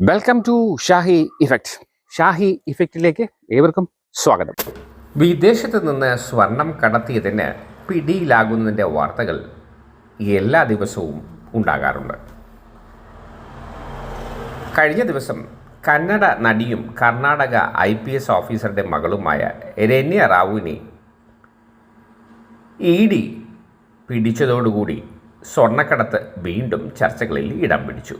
Welcome to Shahi effect Shahi ഇഫക്റ്റിലേക്ക് ഏവർക്കും സ്വാഗതം. വിദേശത്ത് നിന്ന് സ്വർണം കടത്തിയതിന് പിടിയിലാകുന്നതിന്റെ വാർത്തകൾ എല്ലാ ദിവസവും ഉണ്ടാകാറുണ്ട്. കഴിഞ്ഞ ദിവസം കന്നഡ നടിയും കർണാടക ഐ പി എസ് ഓഫീസറുടെ മകളുമായ രന്യ റാവുവിനെ ഇ ഡി പിടിച്ചതോടുകൂടി സ്വർണക്കടത്ത് വീണ്ടും ചർച്ചകളിൽ ഇടം പിടിച്ചു.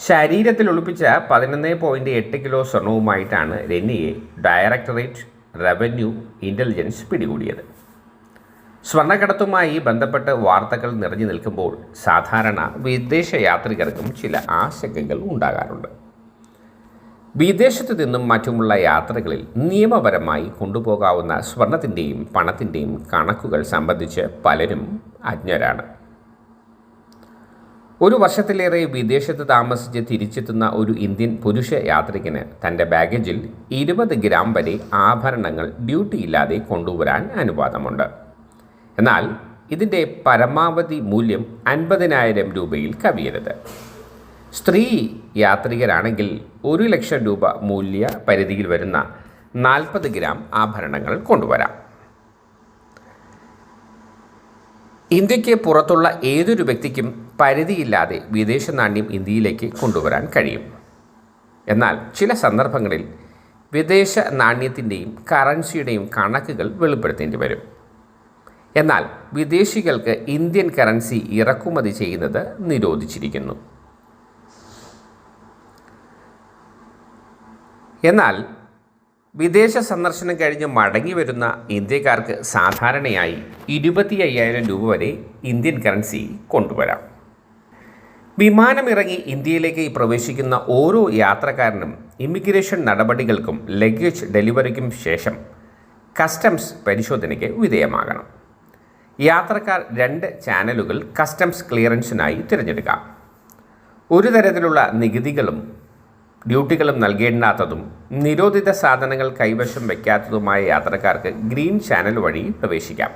ശരീരത്തിൽ ഒളിപ്പിച്ച പതിനൊന്ന് പോയിന്റ് എട്ട് കിലോ സ്വർണവുമായിട്ടാണ് രന്യയെ ഡയറക്ടറേറ്റ് റവന്യൂ ഇന്റലിജൻസ് പിടികൂടിയത്. സ്വർണക്കടത്തുമായി ബന്ധപ്പെട്ട് വാർത്തകൾ നിറഞ്ഞു നിൽക്കുമ്പോൾ സാധാരണ വിദേശ യാത്രികർക്കും ചില ആശങ്കകൾ ഉണ്ടാകാറുണ്ട്. വിദേശത്തു നിന്നും മറ്റുമുള്ള യാത്രകളിൽ നിയമപരമായി കൊണ്ടുപോകാവുന്ന സ്വർണത്തിന്റെയും പണത്തിന്റെയും കണക്കുകൾ സംബന്ധിച്ച് പലരും അജ്ഞരാണ്. ഒരു വർഷത്തിലേറെ വിദേശത്ത് താമസിച്ച് തിരിച്ചെത്തുന്ന ഒരു ഇന്ത്യൻ പുരുഷ യാത്രികന് തന്റെ ബാഗേജിൽ ഇരുപത് ഗ്രാം വരെ ആഭരണങ്ങൾ ഡ്യൂട്ടിയില്ലാതെ കൊണ്ടുവരാൻ അനുവാദമുണ്ട്. എന്നാൽ ഇതിന്റെ പരമാവധി മൂല്യം അൻപതിനായിരം രൂപയിൽ കവിയരുത്. സ്ത്രീ യാത്രികരാണെങ്കിൽ ഒരു ലക്ഷം രൂപ മൂല്യ പരിധിയിൽ വരുന്ന നാൽപ്പത് ഗ്രാം ആഭരണങ്ങൾ കൊണ്ടുവരാം. ഇന്ത്യയ്ക്ക് പുറത്തുള്ള ഏതൊരു വ്യക്തിക്കും പരിധിയില്ലാതെ വിദേശ നാണ്യം ഇന്ത്യയിലേക്ക് കൊണ്ടുവരാൻ കഴിയും. എന്നാൽ ചില സന്ദർഭങ്ങളിൽ വിദേശ നാണ്യത്തിന്റെയും കറൻസിയുടെയും കണക്കുകൾ വെളിപ്പെടുത്തേണ്ടി വരും. എന്നാൽ വിദേശികൾക്ക് ഇന്ത്യൻ കറൻസി ഇറക്കുമതി ചെയ്യുന്നത് നിരോധിച്ചിരിക്കുന്നു. എന്നാൽ വിദേശ സന്ദർശനം കഴിഞ്ഞ് മടങ്ങി വരുന്ന ഇന്ത്യക്കാർക്ക് സാധാരണയായി ഇരുപത്തി അയ്യായിരം രൂപ വരെ ഇന്ത്യൻ കറൻസി കൊണ്ടുവരാം. വിമാനമിറങ്ങി ഇന്ത്യയിലേക്ക് പ്രവേശിക്കുന്ന ഓരോ യാത്രക്കാരനും ഇമിഗ്രേഷൻ നടപടികൾക്കും ലഗേജ് ഡെലിവറിക്കും ശേഷം കസ്റ്റംസ് പരിശോധനയ്ക്ക് വിധേയമാകണം. യാത്രക്കാർ രണ്ട് ചാനലുകൾ കസ്റ്റംസ് ക്ലിയറൻസിനായി തിരഞ്ഞെടുക്കാം. ഒരു തരത്തിലുള്ള നികുതികളും ഡ്യൂട്ടികളും നൽകേണ്ടാത്തതും നിരോധിത സാധനങ്ങൾ കൈവശം വയ്ക്കാത്തതുമായ യാത്രക്കാർക്ക് ഗ്രീൻ ചാനൽ വഴി പ്രവേശിക്കാം.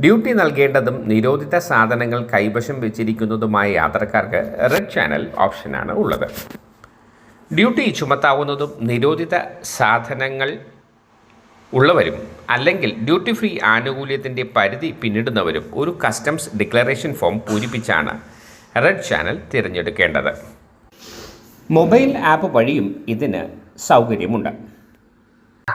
ഡ്യൂട്ടി നൽകേണ്ടതും നിരോധിത സാധനങ്ങൾ കൈവശം വെച്ചിരിക്കുന്നതുമായ യാത്രക്കാർക്ക് റെഡ് ചാനൽ ഓപ്ഷനാണ് ഉള്ളത്. ഡ്യൂട്ടി ചുമത്താവുന്നതും നിരോധിത സാധനങ്ങൾ ഉള്ളവരും അല്ലെങ്കിൽ ഡ്യൂട്ടി ഫ്രീ ആനുകൂല്യത്തിന്റെ പരിധി പിന്നിടുന്നവരും ഒരു കസ്റ്റംസ് ഡിക്ലറേഷൻ ഫോം പൂരിപ്പിച്ചാണ് റെഡ് ചാനൽ തിരഞ്ഞെടുക്കേണ്ടത്. മൊബൈൽ ആപ്പ് വഴിയും ഇതിന് സൗകര്യമുണ്ട്.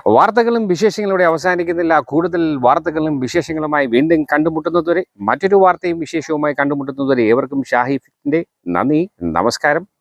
വാർത്തകളും വിശേഷങ്ങളുടെ അവസാനിക്കുന്നില്ല. കൂടുതൽ വാർത്തകളും വിശേഷങ്ങളുമായി വീണ്ടും കണ്ടുമുട്ടുന്നതുവരെ മറ്റൊരു വാർത്തയും വിശേഷവുമായി കണ്ടുമുട്ടുന്നതുവരെ ഏവർക്കും ഷാഹിഫിന്റെ നന്ദി നമസ്കാരം.